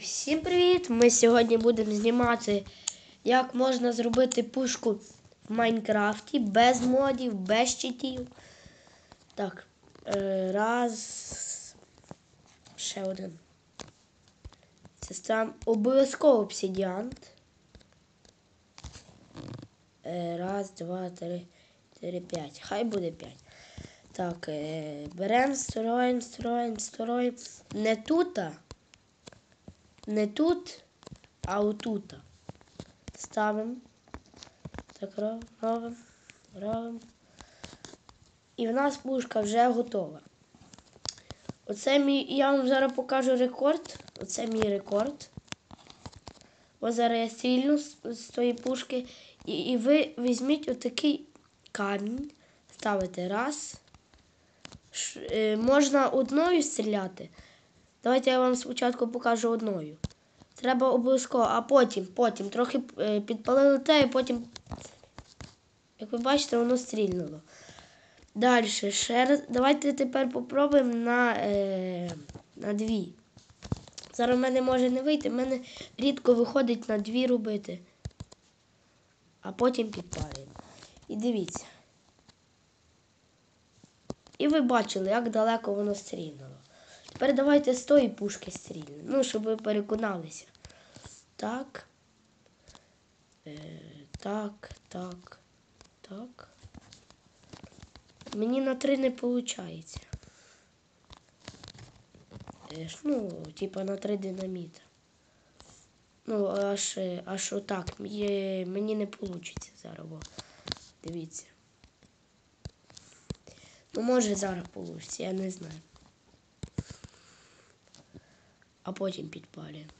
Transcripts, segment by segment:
Всім привіт! Ми сьогодні будемо знімати, як можна зробити пушку в Майнкрафті без модів, без читів. Так, е, раз. Ще один. Це там обов'язково обсидіант. Е, Раз, два, три, чотири, п'ять. Хай буде п'ять. Так, е, беремо, строїмо, строїмо, строїмо. Не тута. Не тут, а отут. Ставимо. Так робимо, робимо. І в нас пушка вже готова. Оце мій, я вам зараз покажу рекорд. Оце мій рекорд. Ось зараз я стрільну з, з тої пушки. І, і ви візьміть отакий камінь, ставите раз. Ш, е, можна одною стріляти. Давайте я вам спочатку покажу одною. Треба обов'язково, а потім, потім трохи е, підпалили те, і потім, як ви бачите, воно стрільнуло. Далі, ще раз. Давайте тепер попробуємо на, е, на дві. Зараз в мене може не вийти, в мене рідко виходить на дві робити. А потім підпалюємо. І дивіться. І ви бачили, як далеко воно стрільнуло. Тепер давайте з тої пушки стрільнемо. Ну, щоб ви переконалися. Так. Е, так, так, так. Мені на три не виходить. Е, ну, типа на три динаміта. Ну, аж, аж отак. Є, мені не вийде зараз. Бо. Дивіться. Ну, може зараз вийде, я не знаю. А потім підпалюємо.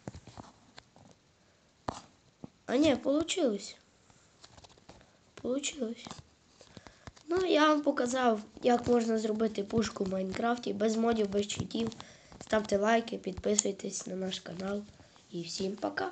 А ні, получилось. Получилось. Ну, я вам показав, як можна зробити пушку в Майнкрафті без модів, без читів. Ставте лайки, підписуйтесь на наш канал. І всім пока!